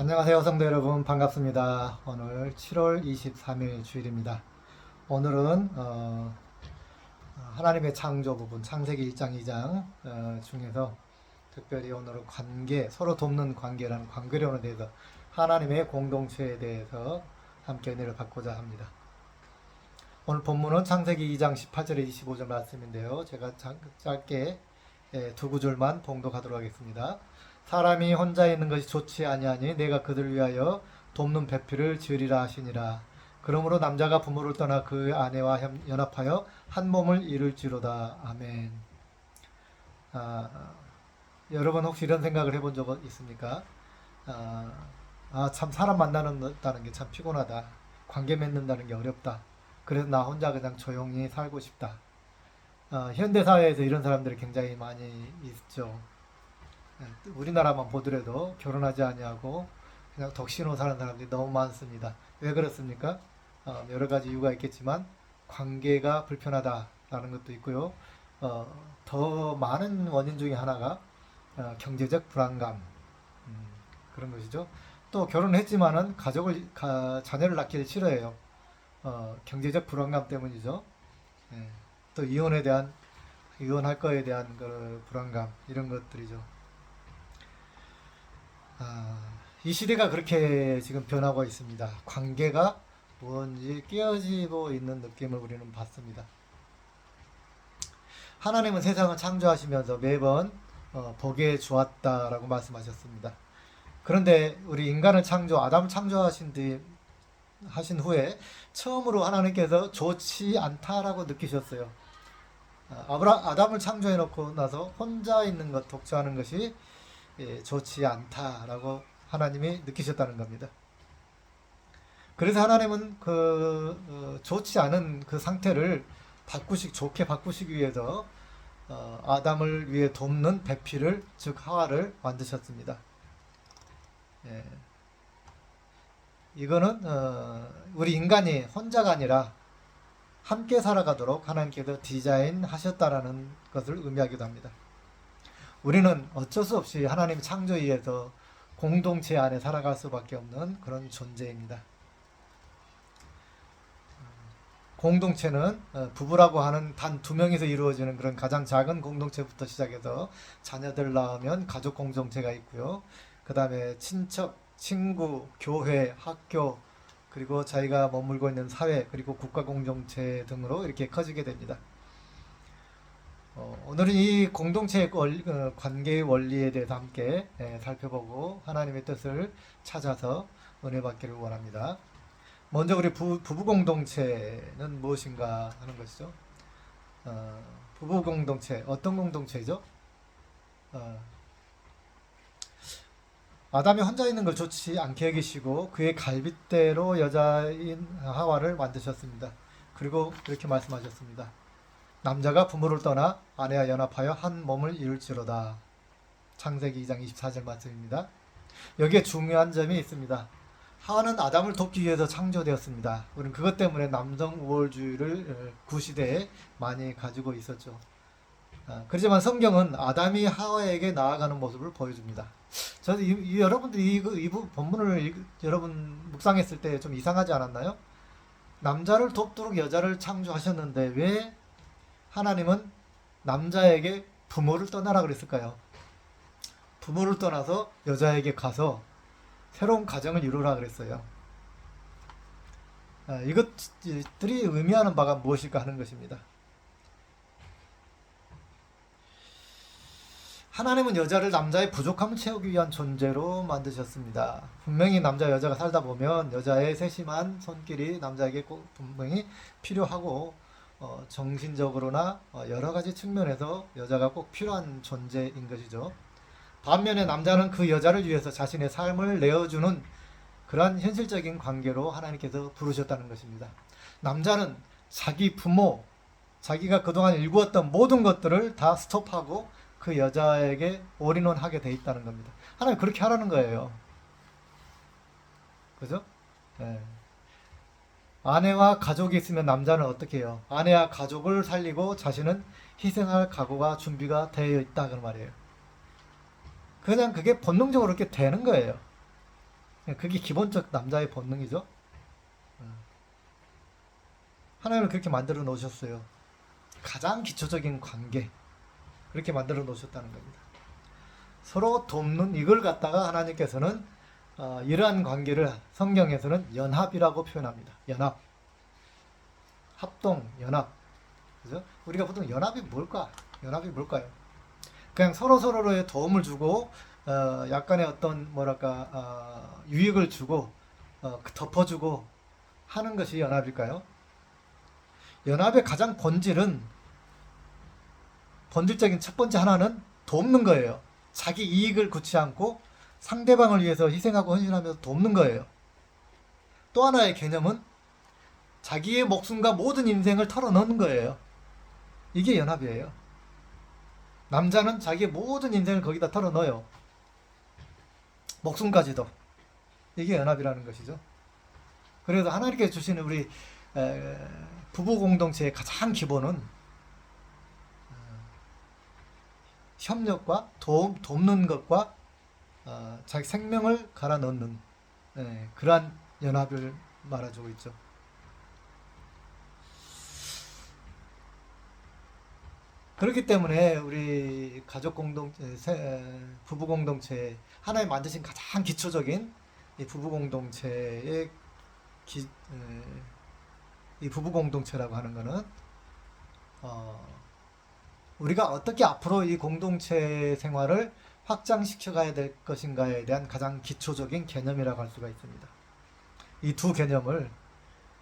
안녕하세요 성도 여러분 반갑습니다. 오늘 7월 23일 주일입니다. 오늘은 어, 하나님의 창조 부분 창세기 1장 2장 어, 중에서 특별히 오늘은 관계 서로 돕는 관계라는 관계론에 대해서 하나님의 공동체에 대해서 함께 은혜를 받고자 합니다. 오늘 본문은 창세기 2장 18절에 25절 말씀인데요. 제가 장- 짧게 예, 두 구절만 봉독하도록 하겠습니다. 사람이 혼자 있는 것이 좋지 아니하니 내가 그들 위하여 돕는 배필을 지으리라 하시니라. 그러므로 남자가 부모를 떠나 그 아내와 협- 연합하여 한 몸을 이룰지로다. 아멘. 아, 여러분 혹시 이런 생각을 해본 적 있습니까? 아, 아, 참 사람 만나는다는 게 참 피곤하다. 관계 맺는다는 게 어렵다. 그래서 나 혼자 그냥 조용히 살고 싶다. 어, 현대 사회에서 이런 사람들이 굉장히 많이 있죠. 예, 우리나라만 보더라도 결혼하지 아니하고 그냥 덕신으로 사는 사람들이 너무 많습니다. 왜 그렇습니까? 어, 여러 가지 이유가 있겠지만 관계가 불편하다라는 것도 있고요. 어, 더 많은 원인 중에 하나가 어, 경제적 불안감 음, 그런 것이죠. 또 결혼했지만은 가족을 가, 자녀를 낳기를 싫어해요. 어, 경제적 불안감 때문이죠. 예, 또 이혼에 대한 이혼할 거에 대한 그 불안감 이런 것들이죠. 아, 이 시대가 그렇게 지금 변하고 있습니다. 관계가 뭔지 깨어지고 있는 느낌을 우리는 받습니다. 하나님은 세상을 창조하시면서 매번 어, 보기에 좋았다라고 말씀하셨습니다. 그런데 우리 인간을 창조, 아담을 창조하신 뒤 하신 후에 처음으로 하나님께서 좋지 않다라고 느끼셨어요. 아, 아브라 아담을 창조해 놓고 나서 혼자 있는 것, 독처하는 것이 예, 좋지 않다라고 하나님이 느끼셨다는 겁니다. 그래서 하나님은 그 어, 좋지 않은 그 상태를 바꾸시 좋게 바꾸시기 위해서 어, 아담을 위해 돕는 배필을 즉 하와를 만드셨습니다. 예. 이거는 어, 우리 인간이 혼자가 아니라 함께 살아가도록 하나님께서 디자인하셨다라는 것을 의미하기도 합니다. 우리는 어쩔 수 없이 하나님 창조 위에서 공동체 안에 살아갈 수밖에 없는 그런 존재입니다. 공동체는 어, 부부라고 하는 단 두 명에서 이루어지는 그런 가장 작은 공동체부터 시작해서 자녀들 낳으면 가족 공동체가 있고요. 그 다음에 친척, 친구, 교회, 학교, 그리고 자기가 머물고 있는 사회, 그리고 국가 공동체 등으로 이렇게 커지게 됩니다. 어, 오늘은 이 공동체의 원리, 어, 관계의 원리에 대해서 함께 예, 살펴보고 하나님의 뜻을 찾아서 은혜 받기를 원합니다. 먼저 우리 부, 부부 공동체는 무엇인가 하는 것이죠. 어, 부부 공동체 어떤 공동체죠? 어, 아담이 혼자 있는 걸 좋지 않게 여기시고 그의 갈빗대로 여자인 하와를 만드셨습니다. 그리고 이렇게 말씀하셨습니다. 남자가 부모를 떠나 아내와 연합하여 한 몸을 이룰지로다. 창세기 2장 24절 말씀입니다. 여기에 중요한 점이 있습니다. 하와는 아담을 돕기 위해서 창조되었습니다. 우리는 그것 때문에 남성 우월주의를 어, 구시대에 많이 가지고 있었죠. 아, 그렇지만 성경은 아담이 하와에게 나아가는 모습을 보여줍니다. 저는 이, 이 여러분들이 이, 그- 이 부- 본문을 읽- 여러분 묵상했을 때 좀 이상하지 않았나요? 남자를 돕도록 여자를 창조하셨는데 왜 하나님은 남자에게 부모를 떠나라 그랬을까요? 부모를 떠나서 여자에게 가서 새로운 가정을 이루라 그랬어요. 아, 이것들이 의미하는 바가 무엇일까 하는 것입니다. 하나님은 여자를 남자의 부족함을 채우기 위한 존재로 만드셨습니다. 분명히 남자 여자가 살다 보면 여자의 세심한 손길이 남자에게 꼭 분명히 필요하고 어, 정신적으로나 어, 여러 가지 측면에서 여자가 꼭 필요한 존재인 것이죠. 반면에 남자는 그 여자를 위해서 자신의 삶을 내어주는 그러한 현실적인 관계로 하나님께서 부르셨다는 것입니다. 남자는 자기 부모, 자기가 그동안 일구었던 모든 것들을 다 스톱하고 그 여자에게 올인원하게 돼 있다는 겁니다. 하나님 그렇게 하라는 거예요. 그죠? 예. 아내와 가족이 있으면 남자는 어떻게 해요? 아내와 가족을 살리고 자신은 희생할 각오가 준비가 되어 있다 그 말이에요. 그냥 그게 본능적으로 이렇게 되는 거예요. 그게 기본적 남자의 본능이죠. 어. 하나님은 그렇게 만들어 놓으셨어요. 가장 기초적인 관계 그렇게 만들어 놓으셨다는 겁니다. 서로 돕는 이걸 갖다가 하나님께서는 어, 이러한 관계를 성경에서는 연합이라고 표현합니다. 연합, 합동, 연합. 그죠? 우리가 보통 연합이 뭘까? 연합이 뭘까요? 그냥 서로 서로의 도움을 주고 어, 약간의 어떤 뭐랄까 어, 유익을 주고 어, 덮어주고 하는 것이 연합일까요? 연합의 가장 본질은 본질적인 첫 번째 하나는 돕는 거예요. 자기 이익을 굳지 않고 상대방을 위해서 희생하고 헌신하면서 돕는 거예요. 또 하나의 개념은 자기의 목숨과 모든 인생을 털어넣는 거예요. 이게 연합이에요. 남자는 자기의 모든 인생을 거기다 털어넣어요. 목숨까지도. 이게 연합이라는 것이죠. 그래서 하나님께 주시는 우리 에, 부부 공동체의 가장 기본은 어, 협력과 도움, 돕는 것과 어, 자기 생명을 갈아 넣는 예, 그러한 연합을 말해주고 있죠. 그렇기 때문에 우리 가족 공동체, 세- 부부 공동체 하나님 만드신 가장 기초적인 이 부부 공동체의 기, 에, 이 부부 공동체라고 하는 거는 어, 우리가 어떻게 앞으로 이 공동체 생활을 확장시켜 가야 될 것인가에 대한 가장 기초적인 개념이라고 할 수가 있습니다. 이 두 개념을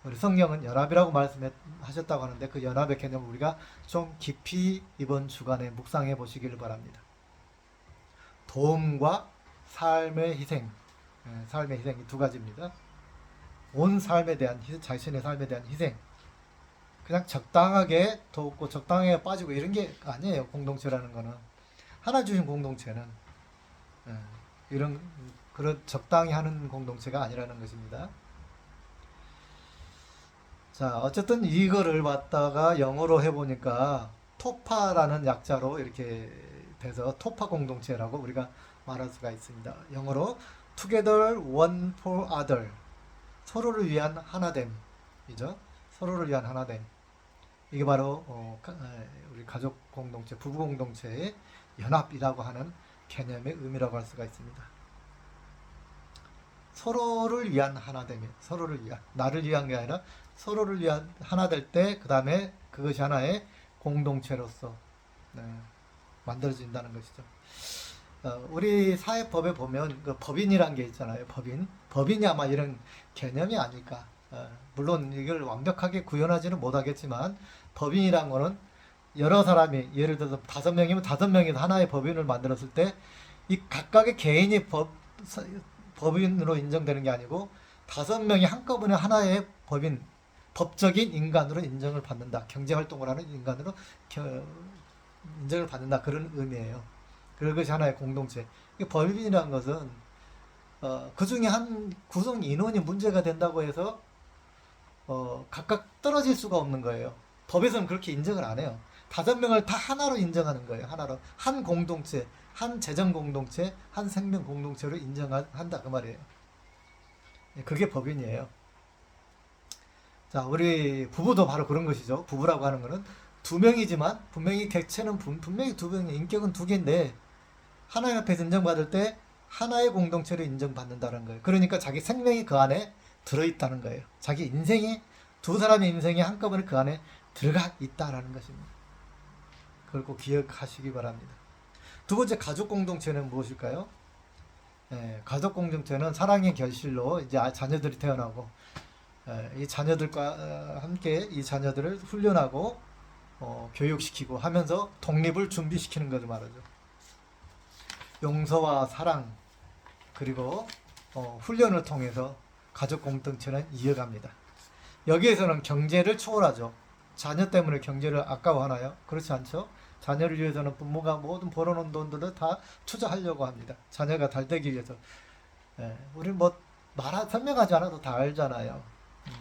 우리 성경은 연합이라고 말씀하셨다고 하는데 그 연합의 개념을 우리가 좀 깊이 이번 주간에 묵상해 보시기를 바랍니다. 도움과 삶의 희생, 예, 삶의 희생 이 두 가지입니다. 온 삶에 대한 희- 자신의 삶에 대한 희생. 그냥 적당하게 돕고 적당하게 빠지고 이런 게 아니에요. 공동체라는 거는 하나 주신 공동체는 예, 이런 그런 적당히 하는 공동체가 아니라는 것입니다. 자, 어쨌든 이거를 갖다가 영어로 해보니까 토파라는 약자로 이렇게 돼서 토파 공동체라고 우리가 말할 수가 있습니다. 영어로 Together One for Other 서로를 위한 하나됨이죠. 서로를 위한 하나됨. 이게 바로 어, 우리 가족 공동체, 부부 공동체의 연합이라고 하는 개념의 의미라고 할 수가 있습니다. 서로를 위한 하나됨이 서로를 위한 나를 위한 게 아니라 서로를 위한 하나 될 때 그 다음에 그것이 하나의 공동체로서 네, 만들어진다는 것이죠. 어, 우리 사회법에 보면 그 법인이란 게 있잖아요. 법인 법인이 아마 이런 개념이 아닐까. 어, 물론 이걸 완벽하게 구현하지는 못하겠지만 법인이란 거는 여러 사람이 예를 들어서 다섯 명이면 다섯 명이서 하나의 법인을 만들었을 때 이 각각의 개인이 법 사- 법인으로 인정되는 게 아니고 다섯 명이 한꺼번에 하나의 법인 법적인 인간으로 인정을 받는다. 경제 활동을 하는 인간으로 겨- 인정을 받는다. 그런 의미예요. 그것이 하나의 공동체. 이 법인이라는 것은 어, 그 중에 한 구성 인원이 문제가 된다고 해서 어, 각각 떨어질 수가 없는 거예요. 법에서는 그렇게 인정을 안 해요. 다섯 명을 다 하나로 인정하는 거예요. 하나로 한 공동체, 한 재정 공동체, 한 생명 공동체로 인정한다 그 말이에요. 예, 그게 법인이에요. 자, 우리 부부도 바로 그런 것이죠. 부부라고 하는 거는 두 명이지만 분명히 객체는 분, 분명히 두 명이 인격은 두 개인데 하나님 앞에서 인정받을 때 하나의 공동체로 인정받는다는 거예요. 그러니까 자기 생명이 그 안에 들어있다는 거예요. 자기 인생이 두 사람의 인생이 한꺼번에 그 안에 들어가 있다라는 것입니다. 그걸 꼭 기억하시기 바랍니다. 두 번째 가족 공동체는 무엇일까요? 예, 가족 공동체는 사랑의 결실로 이제 아- 자녀들이 태어나고 예, 이 자녀들과 어, 함께 이 자녀들을 훈련하고 어, 교육시키고 하면서 독립을 준비시키는 것을 말하죠. 용서와 사랑 그리고 어, 훈련을 통해서 가족 공동체는 이어갑니다. 여기에서는 경제를 초월하죠. 자녀 때문에 경제를 아까워하나요? 그렇지 않죠. 자녀를 위해서는 부모가 모든 벌어놓은 돈들을 다 투자하려고 합니다. 자녀가 잘 되기 위해서. 예, 우리 뭐 말하 설명하지 않아도 다 알잖아요. 음.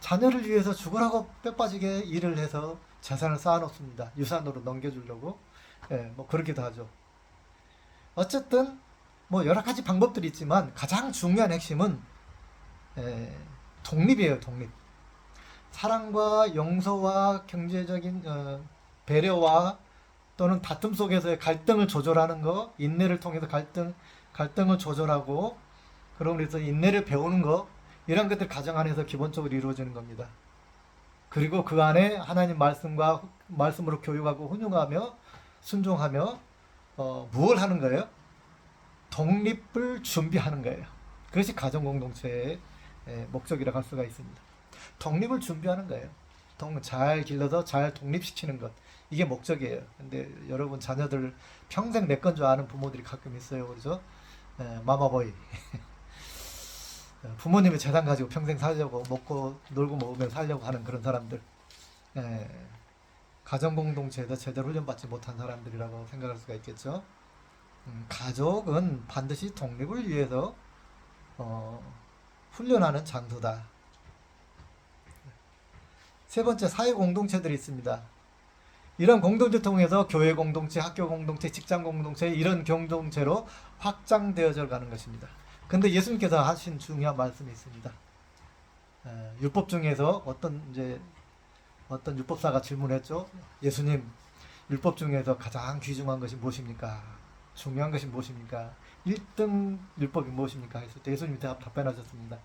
자녀를 위해서 죽으라고 뼈빠지게 일을 해서 재산을 쌓아놓습니다. 유산으로 넘겨주려고. 예, 뭐 그렇기도 하죠. 어쨌든 뭐 여러 가지 방법들이 있지만 가장 중요한 핵심은 에, 독립이에요. 독립. 사랑과 용서와 경제적인 어, 배려와 또는 다툼 속에서의 갈등을 조절하는 거, 인내를 통해서 갈등 갈등을 조절하고 그래서 인내를 배우는 거 이런 것들 가정 안에서 기본적으로 이루어지는 겁니다. 그리고 그 안에 하나님 말씀과 말씀으로 교육하고 훈용하며 순종하며 어, 무엇을 하는 거예요? 독립을 준비하는 거예요. 그것이 가정 공동체의 에, 목적이라고 할 수가 있습니다. 독립을 준비하는 거예요. 동- 잘 길러서 잘 독립시키는 것. 이게 목적이에요. 근데 여러분 자녀들 평생 내 건 줄 아는 부모들이 가끔 있어요. 그죠? 에, 마마보이. 어, 부모님의 재산 가지고 평생 살려고 먹고 놀고 먹으며 살려고 하는 그런 사람들. 에, 가정 공동체에서 제대로 훈련받지 못한 사람들이라고 생각할 수가 있겠죠. 음, 가족은 반드시 독립을 위해서 어, 훈련하는 장소다. 세 번째 사회 공동체들이 있습니다. 이런 공동체 통해서 교회 공동체, 학교 공동체, 직장 공동체 이런 공동체로 확장되어져 가는 것입니다. 근데 예수님께서 하신 중요한 말씀이 있습니다. 에, 율법 중에서 어떤 이제 어떤 율법사가 질문했죠. 예수님, 율법 중에서 가장 귀중한 것이 무엇입니까? 중요한 것이 무엇입니까? 1등 율법이 무엇입니까? 했을 때 예수님이 답변하셨습니다.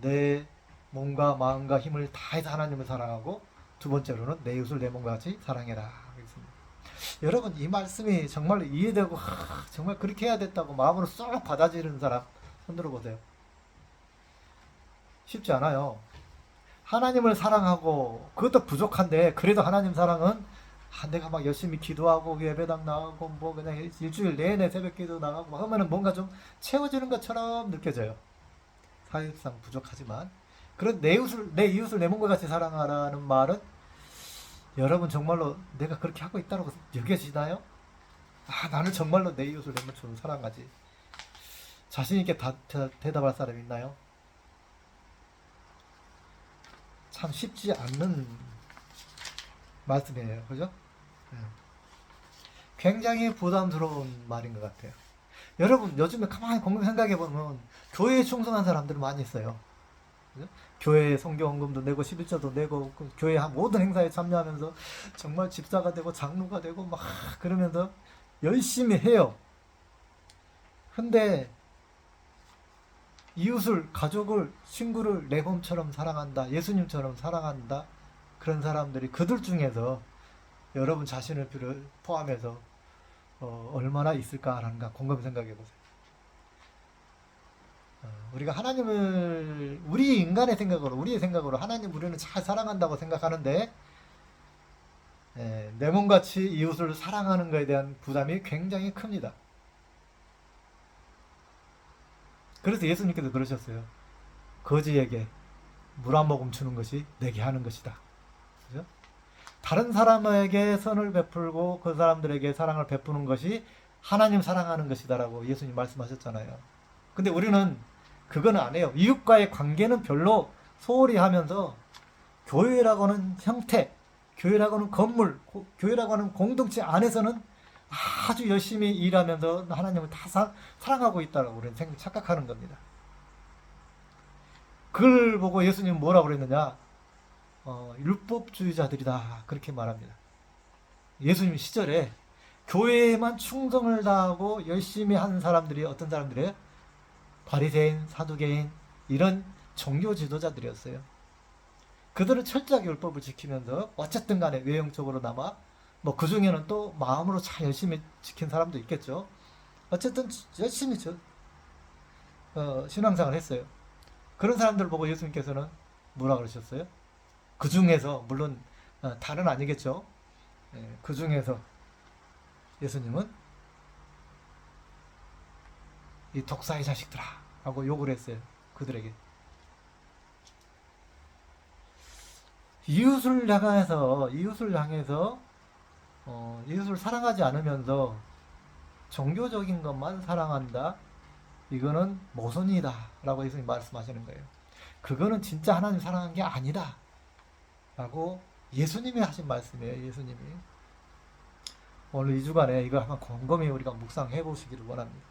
내 몸과 마음과 힘을 다해서 하나님을 사랑하고 두 번째로는 내 이웃을 내 몸과 같이 사랑해라. 그랬습니다. 여러분 이 말씀이 정말 이해되고 하, 정말 그렇게 해야 됐다고 마음으로 쏙 받아들이는 사람 손들어 보세요. 쉽지 않아요. 하나님을 사랑하고 그것도 부족한데 그래도 하나님 사랑은 아, 내가 막 열심히 기도하고 예배당 나가고 뭐 그냥 일주일 내내 새벽기도 나가고 막 하면은 뭔가 좀 채워지는 것처럼 느껴져요. 사실상 부족하지만 그런 내 이웃을 내 이웃을 내 몸과 같이 사랑하라는 말은 여러분 정말로 내가 그렇게 하고 있다고 여겨지나요? 아 나는 정말로 내 이웃을 내 몸처럼 사랑하지. 자신 있게 다, 대, 대답할 사람 있나요? 참 쉽지 않는 말씀이에요. 그죠? 예. 굉장히 부담스러운 말인 것 같아요. 여러분, 요즘에 가만히 공부 생각해 보면 교회에 충성한 사람들은 많이 있어요. 교회 성경 헌금도 내고 11조도 내고 그 교회 한 모든 행사에 참여하면서 정말 집사가 되고 장로가 되고 막 그러면서 열심히 해요. 근데 이웃을, 가족을, 친구를 내 몸처럼 사랑한다. 예수님처럼 사랑한다. 그런 사람들이 그들 중에서 여러분 자신을 포함해서 어, 얼마나 있을까라는 가 곰곰이 생각해 보세요. 어, 우리가 하나님을 우리 인간의 생각으로 우리의 생각으로 하나님 우리는 잘 사랑한다고 생각하는데 예, 내 몸같이 이웃을 사랑하는 것에 대한 부담이 굉장히 큽니다. 그래서 예수님께서 그러셨어요. 거지에게 물 한 모금 주는 것이 내게 하는 것이다. 그죠? 다른 사람에게 선을 베풀고 그 사람들에게 사랑을 베푸는 것이 하나님 사랑하는 것이다라고 예수님 말씀하셨잖아요. 근데 우리는 그거는 안 해요. 이웃과의 관계는 별로 소홀히 하면서 교회라고 는 형태, 교회라고 는 건물, 고- 교회라고 하는 공동체 안에서는 아주 열심히 일하면서 하나님을 다 사, 사랑하고 있다고 우리는 생, 착각하는 겁니다. 그걸 보고 예수님은 뭐라고 그랬느냐? 어, 율법주의자들이다. 그렇게 말합니다. 예수님 시절에 교회에만 충성을 다하고 열심히 하는 사람들이 어떤 사람들이에요? 바리새인, 사두개인 이런 종교 지도자들이었어요. 그들은 철저하게 율법을 지키면서 어쨌든 간에 외형적으로나마 뭐 그 중에는 또 마음으로 잘 열심히 지킨 사람도 있겠죠. 어쨌든 열심히 저, 어, 신앙생활을 했어요. 그런 사람들을 보고 예수님께서는 뭐라 그러셨어요? 그 중에서 물론 어, 다는 아니겠죠. 예, 그 중에서 예수님은 이 독사의 자식들아 하고 욕을 했어요. 그들에게. 이웃을 향해서 이웃을 향해서 어, 이웃을 사랑하지 않으면서 종교적인 것만 사랑한다. 이거는 모순이다 라고 예수님 말씀하시는 거예요. 그거는 진짜 하나님 사랑한 게 아니다. 라고 예수님이 하신 말씀이에요. 예수님이. 오늘 이 주간에 이걸 한번 곰곰이 우리가 묵상해 보시기를 원합니다.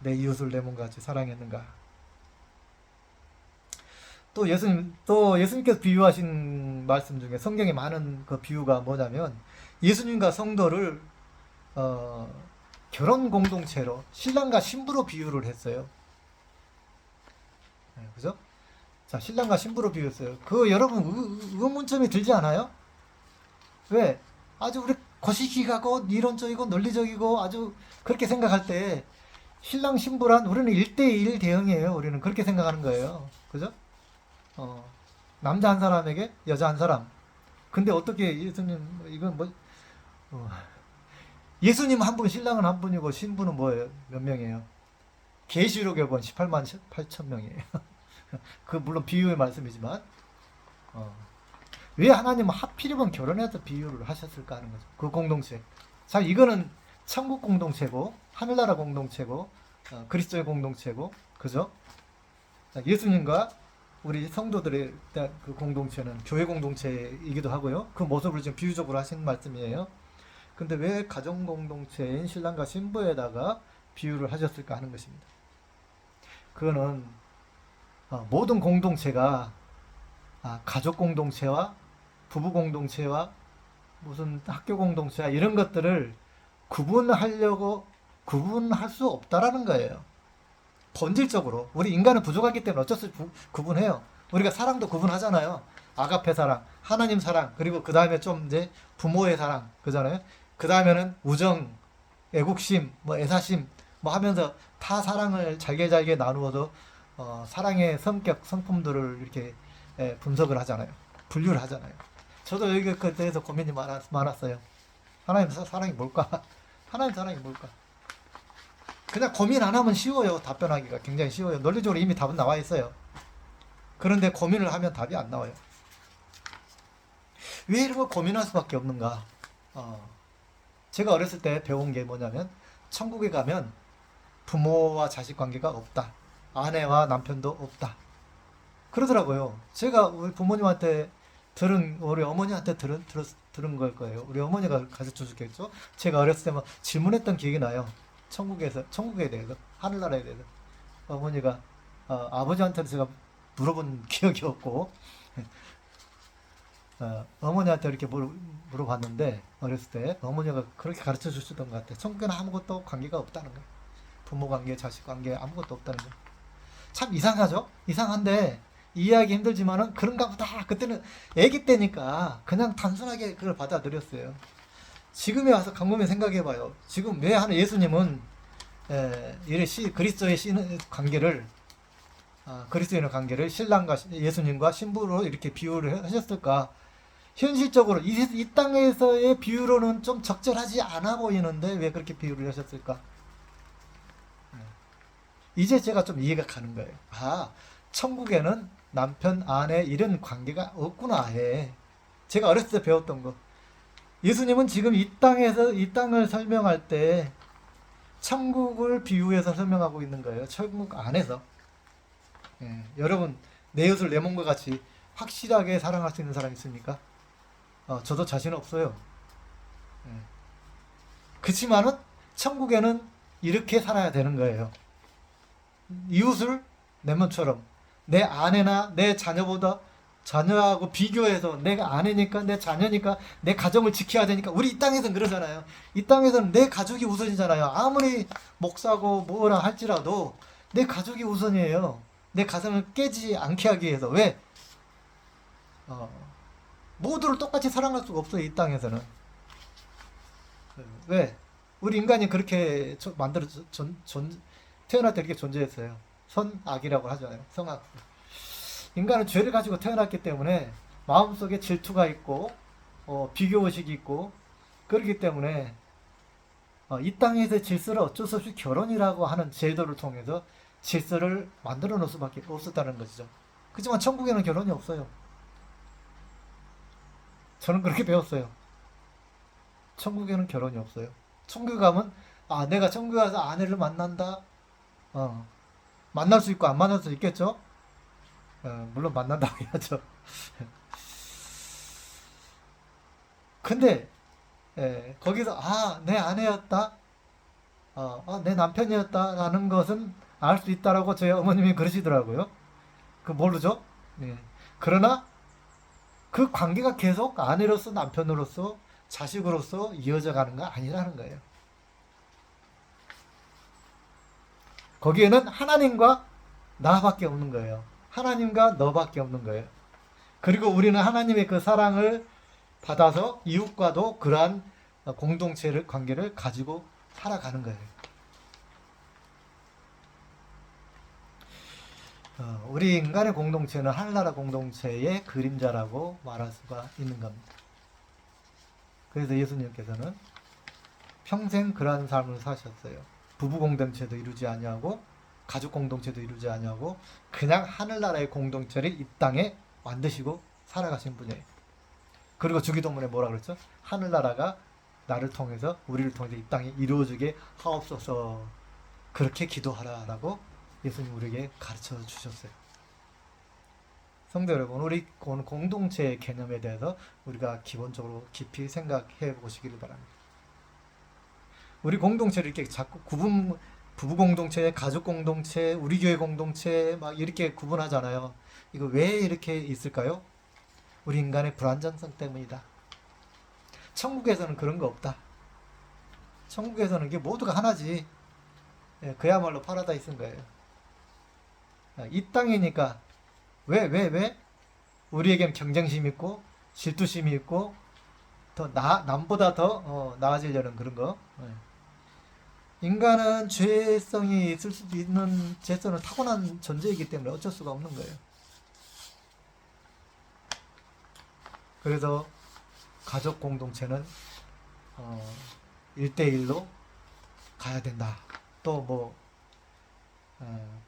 내 이웃을 내 몸같이 사랑했는가? 또 예수님 또 예수님께서 비유하신 말씀 중에 성경에 많은 그 비유가 뭐냐면 예수님과 성도를 어, 결혼 공동체로 신랑과 신부로 비유를 했어요. 네, 그죠? 자, 신랑과 신부로 비유했어요. 그 여러분 의- 의문점이 들지 않아요? 왜? 아주 우리 거시기가고 이론적이고 논리적이고 아주 그렇게 생각할 때 신랑 신부란 우리는 1대1 대응이에요. 우리는 그렇게 생각하는 거예요. 그죠? 어, 남자 한 사람에게 여자 한 사람. 근데 어떻게 예수님 이건 뭐 어, 예수님 한 분, 신랑은 한 분이고 신부는 뭐예요? 몇 명이에요? 계시록에 보면 18만 8천 명이에요. 그 물론 비유의 말씀이지만 어. 왜 하나님은 하필이면 결혼해서 비유를 하셨을까 하는 거죠. 그 공동체. 자, 이거는 천국 공동체고 하늘나라 공동체고 어, 그리스도의 공동체고 그죠? 자, 예수님과 우리 성도들의 그 공동체는 교회 공동체이기도 하고요. 그 모습을 지금 비유적으로 하신 말씀이에요. 근데 왜 가정 공동체인 신랑과 신부에다가 비유를 하셨을까 하는 것입니다. 그거는 어, 모든 공동체가 아, 가족 공동체와 부부 공동체와 무슨 학교 공동체와 이런 것들을 구분하려고 구분할 수 없다라는 거예요. 본질적으로 우리 인간은 부족하기 때문에 어쩔 수 없이 구- 구분해요. 우리가 사랑도 구분하잖아요. 아가페 사랑, 하나님 사랑, 그리고 그 다음에 좀 이제 부모의 사랑, 그잖아요. 그 다음에는 우정, 애국심, 뭐 애사심, 뭐 하면서 타 사랑을 잘게 잘게 나누어도 어, 사랑의 성격, 성품들을 이렇게 예, 분석을 하잖아요. 분류를 하잖아요. 저도 여기 그 대해서 고민이 많았, 많았 어요. 하나님 사, 사랑이 뭘까? 하나님 사랑이 뭘까? 그냥 고민 안 하면 쉬워요. 답변하기가 굉장히 쉬워요. 논리적으로 이미 답은 나와 있어요. 그런데 고민을 하면 답이 안 나와요. 왜 이런 걸 고민할 수밖에 없는가? 어, 제가 어렸을 때 배운 게 뭐냐면 천국에 가면 부모와 자식 관계가 없다. 아내와 남편도 없다. 그러더라고요. 제가 우리 부모님한테 들은 우리 어머니한테 들은 들었, 들은 걸 거예요. 우리 어머니가 가르쳐 주겠죠. 제가 어렸을 때막 질문했던 기억이 나요. 천국에서 천국에 대해서 하늘나라에 대해서 어머니가 어, 아버지한테 제가 물어본 기억이 없고 어, 어머니한테 이렇게 물, 물어봤는데 어렸을 때 어머니가 그렇게 가르쳐 주셨던 것 같아요. 천국에는 아무것도 관계가 없다는 거예요. 부모 관계, 자식 관계 아무것도 없다는 거예요. 참 이상하죠? 이상한데 이해하기 힘들지만은 그런가 보다. 그때는 아기 때니까 그냥 단순하게 그걸 받아들였어요. 지금에 와서 곰곰이 생각해봐요. 지금 왜 하는 예수님은 에, 이래 시, 그리스도의 시, 관계를 아, 그리스도인의 관계를 신랑과 시- 예수님과 신부로 이렇게 비유를 하셨을까? 현실적으로 이, 이 땅에서의 비유로는 좀 적절하지 않아 보이는데 왜 그렇게 비유를 하셨을까? 이제 제가 좀 이해가 가는 거예요. 아, 천국에는 남편, 아내 이런 관계가 없구나 해. 제가 어렸을 때 배웠던 거. 예수님은 지금 이 땅에서 이 땅을 설명할 때 천국을 비유해서 설명하고 있는 거예요. 천국 안에서. 예, 여러분 내 이웃을 내 몸과 같이 확실하게 사랑할 수 있는 사람 있습니까? 어, 저도 자신 없어요. 예. 그렇지만은 천국에는 이렇게 살아야 되는 거예요. 이웃을 내 몸처럼 내 아내나 내 자녀보다 자녀하고 비교해서 내가 아내니까 내 자녀니까 내 가정을 지켜야 되니까 우리 이 땅에서는 그러잖아요. 이 땅에서는 내 가족이 우선이잖아요. 아무리 목사고 뭐라 할지라도 내 가족이 우선이에요. 내 가정을 깨지 않게 하기 위해서 왜? 어, 모두를 똑같이 사랑할 수가 없어요. 이 땅에서는 왜? 우리 인간이 그렇게 저- 만들어 전, 전, 태어날 때 이렇게 존재했어요. 선악이라고 하잖아요. 성악. 인간은 죄를 가지고 태어났기 때문에 마음속에 질투가 있고 어, 비교 의식이 있고 그렇기 때문에 어, 이 땅에서 질서를 어쩔 수 없이 결혼이라고 하는 제도를 통해서 질서를 만들어 놓을 수밖에 없었다는 것이죠. 그렇지만 천국에는 결혼이 없어요. 저는 그렇게 배웠어요. 천국에는 결혼이 없어요. 천국에 가면 아 내가 천국에 가서 아내를 만난다. 어 만날 수 있고 안 만날 수 있겠죠. 어, 물론 만난다고 해야죠. 근데 예, 거기서 아 내 아내였다. 어, 아, 내 남편이었다라는 것은 알 수 있다라고 저희 어머님이 그러시더라고요. 그 모르죠? 네. 그러나 그 관계가 계속 아내로서 남편으로서 자식으로서 이어져 가는 거 아니라는 거예요. 거기에는 하나님과 나밖에 없는 거예요. 하나님과 너밖에 없는 거예요. 그리고 우리는 하나님의 그 사랑을 받아서 이웃과도 그러한 공동체를 관계를 가지고 살아가는 거예요. 어, 우리 인간의 공동체는 하늘나라 공동체의 그림자라고 말할 수가 있는 겁니다. 그래서 예수님께서는 평생 그러한 삶을 사셨어요. 부부 공동체도 이루지 아니하고 가족 공동체도 이루지 아니하고 그냥 하늘나라의 공동체를 이 땅에 만드시고 살아가신 분이에요. 그리고 주기도문에 뭐라 그랬죠? 하늘나라가 나를 통해서 우리를 통해서 이 땅에 이루어지게 하옵소서 그렇게 기도하라라고 예수님 우리에게 가르쳐 주셨어요. 성도 여러분, 우리 공동체의 개념에 대해서 우리가 기본적으로 깊이 생각해 보시기를 바랍니다. 우리 공동체를 이렇게 자꾸 구분 부부 공동체, 가족 공동체, 우리 교회 공동체 막 이렇게 구분하잖아요. 이거 왜 이렇게 있을까요? 우리 인간의 불안정성 때문이다. 천국에서는 그런 거 없다. 천국에서는 이게 모두가 하나지. 예, 그야말로 파라다이스인 거예요. 아, 이 땅이니까 왜, 왜, 왜? 우리에겐 경쟁심 있고 질투심이 있고 더 나, 남보다 더 어, 나아지려는 그런 거. 예. 인간은 죄성이 있을 수도 있는 죄성은 타고난 존재이기 때문에 어쩔 수가 없는 거예요. 그래서 가족 공동체는 어, 1대1로 가야 된다. 또 뭐, 어,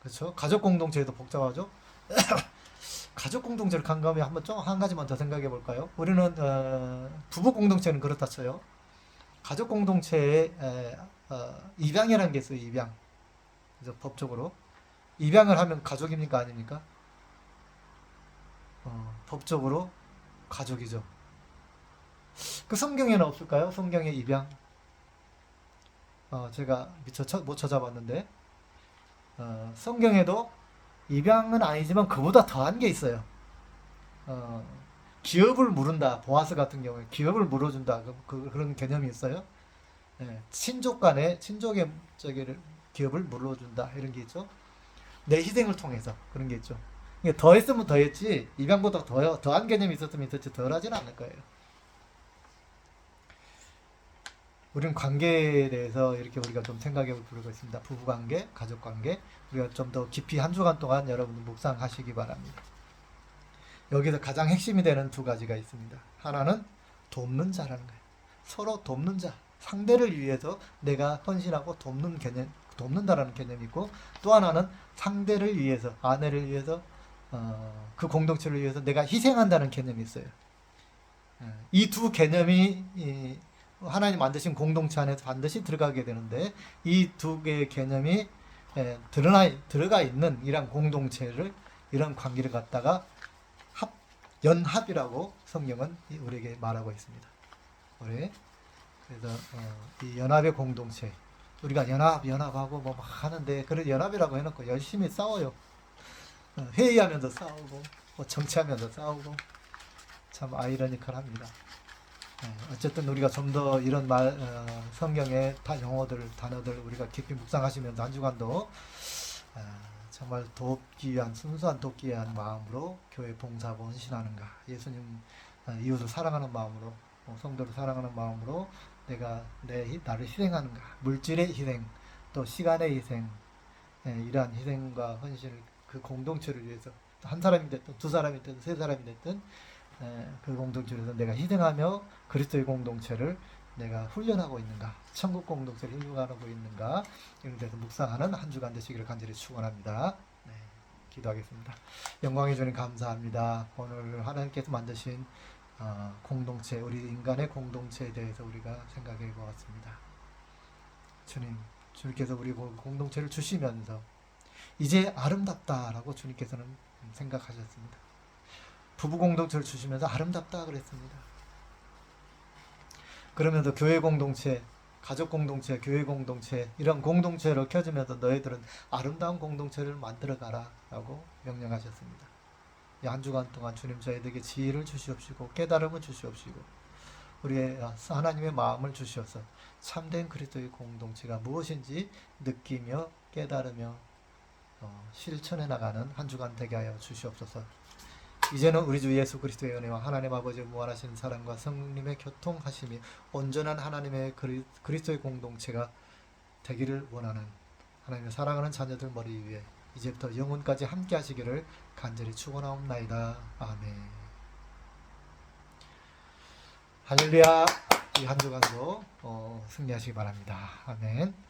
그렇죠. 가족 공동체도 복잡하죠. 가족 공동체를 간감히 한번 좀 한 가지만 더 생각해 볼까요? 우리는 어, 부부 공동체는 그렇다 쳐요. 가족 공동체에 에, 어, 입양이라는 게 있어요. 입양. 그래서 법적으로 입양을 하면 가족입니까 아닙니까? 어, 법적으로 가족이죠. 그 성경에는 없을까요? 성경의 입양. 어, 제가 미처 쳐, 못 찾아봤는데 어, 성경에도 입양은 아니지만 그보다 더한 게 있어요. 어, 기업을 물은다. 보아스 같은 경우에 기업을 물어준다. 그, 그, 그 런 개념이 있어요. 예, 친족 간에 친족의 저기를 기업을 물어준다 이런 게 있죠. 내 희생을 통해서 그런 게 있죠. 이게 더 했으면 더 했지 입양보다 더 더한 개념이 있었으면 있었지 덜하지는 않을 거예요. 우리는 관계에 대해서 이렇게 우리가 좀 생각해 볼 필요가 있습니다. 부부 관계, 가족 관계 우리가 좀 더 깊이 한 주간 동안 여러분 묵상하시기 바랍니다. 여기서 가장 핵심이 되는 두 가지가 있습니다. 하나는 돕는 자라는 거예요. 서로 돕는 자, 상대를 위해서 내가 헌신하고 돕는 개념, 돕는다라는 개념이 있고 또 하나는 상대를 위해서, 아내를 위해서, 어, 그 공동체를 위해서 내가 희생한다는 개념이 있어요. 이 두 개념이 이, 하나님 만드신 공동체 안에서 반드시 들어가게 되는데 이 두 개의 개념이 에, 드러나 들어가 있는 이런 공동체를 이런 관계를 갖다가 합 연합이라고 성경은 우리에게 말하고 있습니다. 우리 그래서 어, 이 연합의 공동체 우리가 연합 연합하고 뭐막 하는데 그런 연합이라고 해놓고 열심히 싸워요. 어, 회의하면서 싸우고 뭐 정치하면서 싸우고 참 아이러니컬합니다. 예, 어쨌든 우리가 좀 더 이런 말 어, 성경의 다 용어들 단어들 우리가 깊이 묵상하시면서 한 주간도 어, 정말 돕기 위한 순수한 돕기 위한 마음으로 교회 봉사하고 헌신하는가. 예수님 어, 이웃을 사랑하는 마음으로 어, 성도를 사랑하는 마음으로 내가 내 희- 나를 희생하는가. 물질의 희생 또 시간의 희생 예, 이러한 희생과 헌신을 그 공동체를 위해서 한 사람이 됐든 두 사람이 됐든 세 사람이 됐든 에, 그 공동체에서 내가 희생하며 그리스도의 공동체를 내가 훈련하고 있는가, 천국 공동체를 훈련하고 있는가 이런 데서 묵상하는 한 주간 되시기를 간절히 축원합니다. 네, 기도하겠습니다. 영광의 주님 감사합니다. 오늘 하나님께서 만드신 어, 공동체, 우리 인간의 공동체에 대해서 우리가 생각해 보았습니다. 주님, 주님께서 우리 공- 공동체를 주시면서 이제 아름답다라고 주님께서는 생각하셨습니다. 부부 공동체를 주시면서 아름답다 그랬습니다. 그러면서 교회 공동체, 가족 공동체, 교회 공동체 이런 공동체로 켜지면서 너희들은 아름다운 공동체를 만들어 가라라고 명령하셨습니다. 이한 주간 동안 주님 저희들에게 지혜를 주시옵시고 깨달음을 주시옵시고 우리의 하나님의 마음을 주시옵소서 참된 그리스도의 공동체가 무엇인지 느끼며 깨달으며 어, 실천해 나가는 한 주간 되게 하여 주시옵소서. 이제는 우리 주 예수 그리스도의 은혜와 하나님 아버지의 무한하신 사랑과 성령님의 교통하심이 온전한 하나님의 그리, 그리스도의 공동체가 되기를 원하는 하나님의 사랑하는 자녀들 머리 위에 이제부터 영혼까지 함께 하시기를 간절히 축원하옵나이다. 아멘. 할렐루야. 이 한 주간도 어, 승리하시기 바랍니다. 아멘.